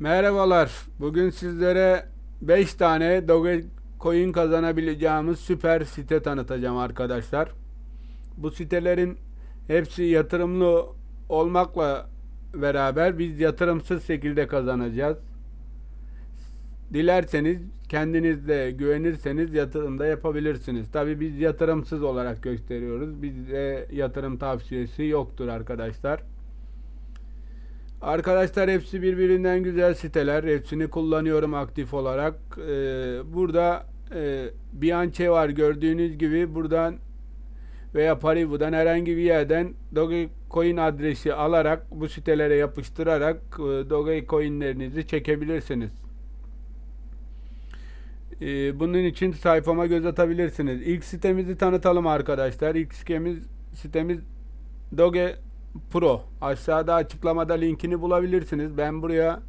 Merhabalar. Bugün sizlere 5 tane Dogecoin kazanabileceğimiz süper site tanıtacağım arkadaşlar. Bu sitelerin hepsi yatırımlı olmakla beraber biz yatırımsız şekilde kazanacağız. Dilerseniz kendinizde güvenirseniz yatırım da yapabilirsiniz. Tabi biz yatırımsız olarak gösteriyoruz. Bizde yatırım tavsiyesi yoktur arkadaşlar. Arkadaşlar hepsi birbirinden güzel siteler. Hepsini kullanıyorum aktif olarak. Ee, burada e, Bianche var gördüğünüz gibi buradan veya Paribu'dan herhangi bir yerden Dogecoin adresi alarak bu sitelere yapıştırarak e, Dogecoin'lerinizi çekebilirsiniz. E, bunun için sayfama göz atabilirsiniz. İlk sitemizi tanıtalım arkadaşlar. İlk sitemiz, sitemiz Doge Pro. Aşağıda açıklamada linkini bulabilirsiniz. Ben buraya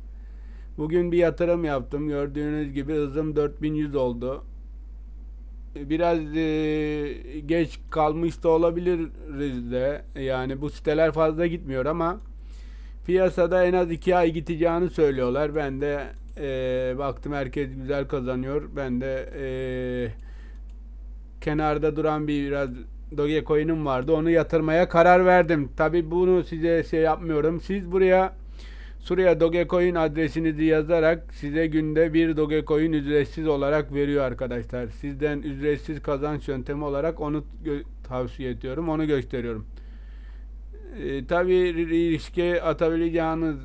bugün bir yatırım yaptım. Gördüğünüz gibi hızım 4100 oldu. Biraz e, geç kalmış da olabiliriz de. Yani bu siteler fazla gitmiyor ama piyasada en az 2 ay gideceğini söylüyorlar. Ben de e, baktım herkes güzel kazanıyor. Ben de e, kenarda duran bir biraz Dogecoin'im vardı. Onu yatırmaya karar verdim. Tabi bunu size şey yapmıyorum. Siz buraya Surya Dogecoin adresinizi yazarak size günde bir Dogecoin ücretsiz olarak veriyor arkadaşlar. Sizden ücretsiz kazanç yöntemi olarak onu tavsiye ediyorum. Onu gösteriyorum. E, Tabi riske atabileceğiniz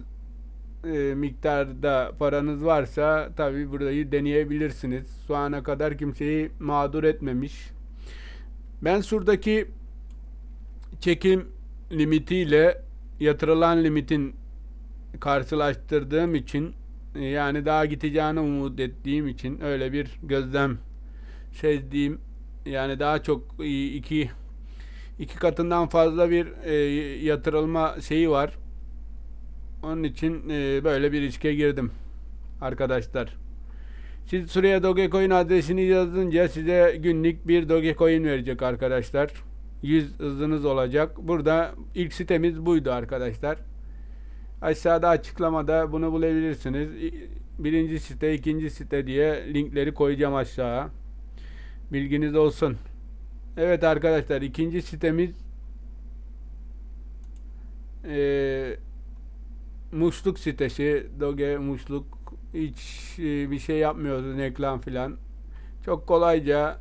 e, miktarda paranız varsa tabi burayı deneyebilirsiniz. Şu ana kadar kimseyi mağdur etmemiş. Ben şuradaki çekim limitiyle yatırılan limitin karşılaştırdığım için yani daha gideceğini umut ettiğim için öyle bir gözlem sezdiğim yani daha çok iki iki katından fazla bir e, yatırılma şeyi var. Onun için e, böyle bir riske girdim arkadaşlar. Siz şuraya Dogecoin adresini yazınca size günlük bir Dogecoin verecek arkadaşlar. 100 hızınız olacak. Burada ilk sitemiz buydu arkadaşlar. Aşağıda açıklamada bunu bulabilirsiniz. Birinci site, ikinci site diye linkleri koyacağım aşağıya. Bilginiz olsun. Evet arkadaşlar ikinci sitemiz e, muşluk sitesi. Doge muşluk hiç e, bir şey yapmıyoruz reklam filan. Çok kolayca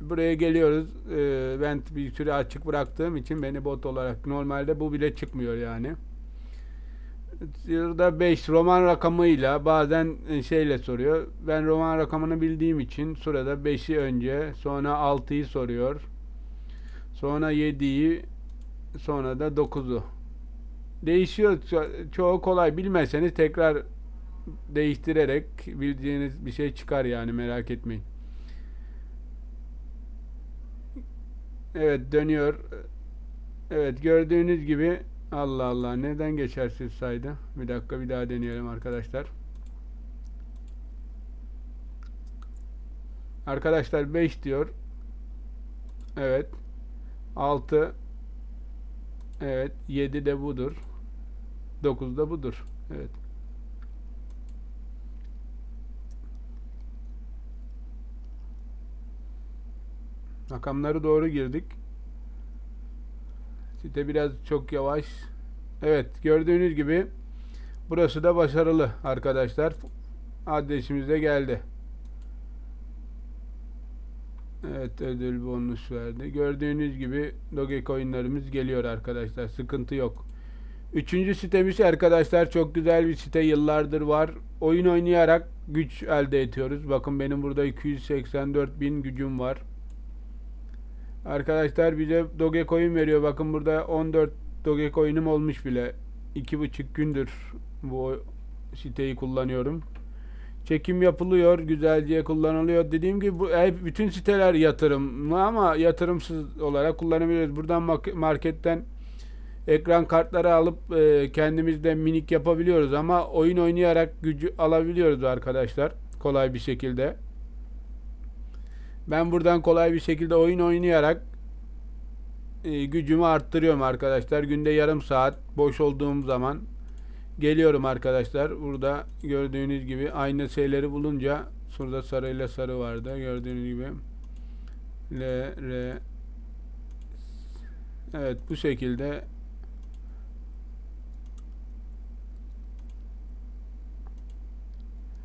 buraya geliyoruz. E, ben bir süre açık bıraktığım için beni bot olarak normalde bu bile çıkmıyor yani. Burada 5 roman rakamıyla bazen e, şeyle soruyor. Ben roman rakamını bildiğim için sırada 5'i önce sonra 6'yı soruyor. Sonra 7'yi sonra da 9'u. Değişiyor. Çoğu kolay. Bilmezseniz tekrar değiştirerek bildiğiniz bir şey çıkar yani merak etmeyin. Evet dönüyor. Evet gördüğünüz gibi Allah Allah neden geçersiz saydı? Bir dakika bir daha deneyelim arkadaşlar. Arkadaşlar 5 diyor. Evet. 6 Evet. 7 de budur. 9 da budur. Evet. Rakamları doğru girdik. Site biraz çok yavaş. Evet gördüğünüz gibi burası da başarılı arkadaşlar. Adresimiz de geldi. Evet ödül bonus verdi. Gördüğünüz gibi Dogecoin'lerimiz geliyor arkadaşlar. Sıkıntı yok. Üçüncü sitemiz arkadaşlar çok güzel bir site yıllardır var. Oyun oynayarak güç elde ediyoruz. Bakın benim burada 284 bin gücüm var. Arkadaşlar bize Dogecoin veriyor. Bakın burada 14 Dogecoin'im olmuş bile. 2,5 gündür bu siteyi kullanıyorum. Çekim yapılıyor, güzelce kullanılıyor. Dediğim gibi bu bütün siteler yatırımlı ama yatırımsız olarak kullanabiliyoruz. Buradan marketten ekran kartları alıp e, kendimizde minik yapabiliyoruz ama oyun oynayarak gücü alabiliyoruz arkadaşlar kolay bir şekilde. Ben buradan kolay bir şekilde oyun oynayarak e, gücümü arttırıyorum arkadaşlar. Günde yarım saat boş olduğum zaman geliyorum arkadaşlar. Burada gördüğünüz gibi aynı şeyleri bulunca şurada sarıyla sarı vardı. Gördüğünüz gibi L, R Evet bu şekilde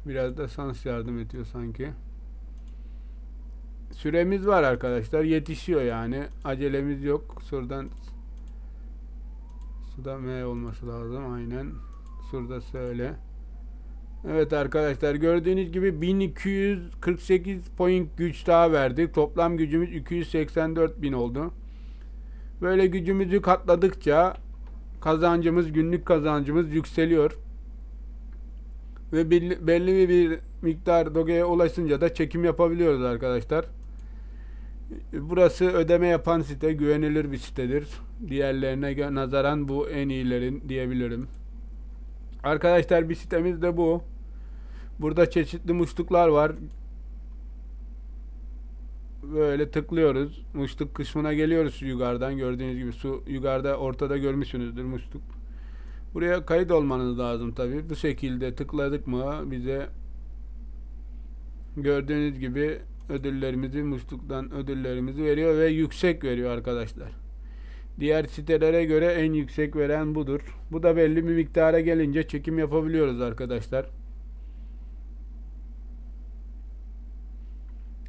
Biraz da sans yardım ediyor sanki. Süremiz var arkadaşlar. Yetişiyor yani. Acelemiz yok. Şuradan Suda M olması lazım. Aynen. Şurada söyle. Evet arkadaşlar gördüğünüz gibi 1248 point güç daha verdik. Toplam gücümüz 284 bin oldu. Böyle gücümüzü katladıkça kazancımız, günlük kazancımız yükseliyor. Ve belli bir miktar Doge'ye ulaşınca da çekim yapabiliyoruz arkadaşlar. Burası ödeme yapan site, güvenilir bir sitedir. Diğerlerine nazaran bu en iyilerin diyebilirim. Arkadaşlar bir sitemiz de bu. Burada çeşitli musluklar var. Böyle tıklıyoruz. Musluk kısmına geliyoruz yukarıdan. Gördüğünüz gibi su yukarıda ortada görmüşsünüzdür musluk. Buraya kayıt olmanız lazım tabi. Bu şekilde tıkladık mı bize gördüğünüz gibi ödüllerimizi musluktan ödüllerimizi veriyor ve yüksek veriyor arkadaşlar. Diğer sitelere göre en yüksek veren budur. Bu da belli bir miktara gelince çekim yapabiliyoruz arkadaşlar.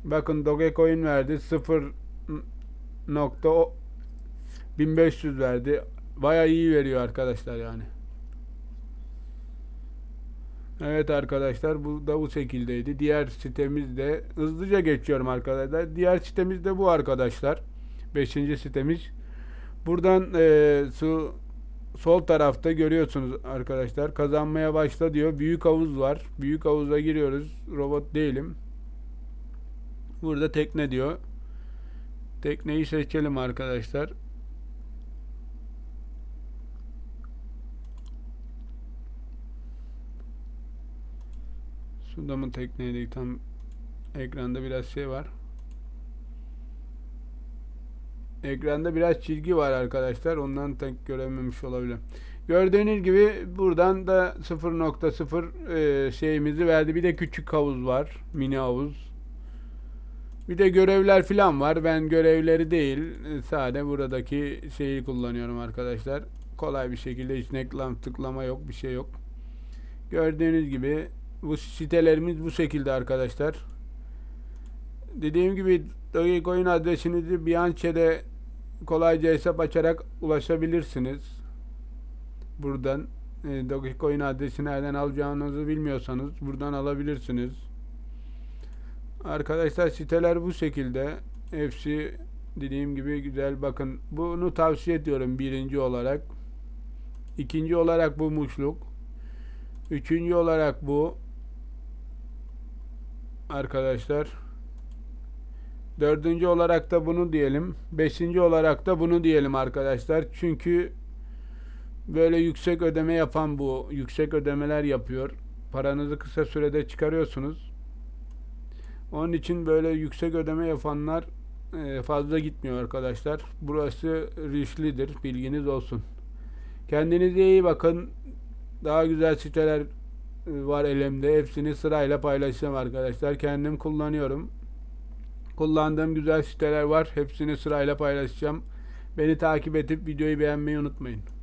Bakın Dogecoin verdi 0 nokta o- 1500 verdi. Bayağı iyi veriyor arkadaşlar yani. Evet arkadaşlar bu da bu şekildeydi. Diğer sitemiz de hızlıca geçiyorum arkadaşlar. Diğer sitemiz de bu arkadaşlar. Beşinci sitemiz. Buradan eee, su sol tarafta görüyorsunuz arkadaşlar. Kazanmaya başla diyor. Büyük havuz var. Büyük havuza giriyoruz. Robot değilim. Burada tekne diyor. Tekneyi seçelim arkadaşlar. Suda mı tekneydi? Tam ekranda biraz şey var. Ekranda biraz çizgi var arkadaşlar. Ondan tek görememiş olabilirim. Gördüğünüz gibi buradan da 0.0 e, şeyimizi verdi. Bir de küçük havuz var. Mini havuz. Bir de görevler falan var. Ben görevleri değil, e, sadece buradaki şeyi kullanıyorum arkadaşlar. Kolay bir şekilde hiç reklam tıklama yok, bir şey yok. Gördüğünüz gibi bu sitelerimiz bu şekilde arkadaşlar. Dediğim gibi Dogecoin adresinizi Binance'de kolayca hesap açarak ulaşabilirsiniz. Buradan e, Dogecoin adresi nereden alacağınızı bilmiyorsanız buradan alabilirsiniz. Arkadaşlar siteler bu şekilde. Hepsi dediğim gibi güzel. Bakın bunu tavsiye ediyorum birinci olarak. İkinci olarak bu muşluk. Üçüncü olarak bu. Arkadaşlar. Dördüncü olarak da bunu diyelim. Beşinci olarak da bunu diyelim arkadaşlar. Çünkü böyle yüksek ödeme yapan bu. Yüksek ödemeler yapıyor. Paranızı kısa sürede çıkarıyorsunuz. Onun için böyle yüksek ödeme yapanlar e, fazla gitmiyor arkadaşlar. Burası risklidir. Bilginiz olsun. Kendinize iyi bakın. Daha güzel siteler var elimde. Hepsini sırayla paylaşacağım arkadaşlar. Kendim kullanıyorum. Kullandığım güzel siteler var. Hepsini sırayla paylaşacağım. Beni takip edip videoyu beğenmeyi unutmayın.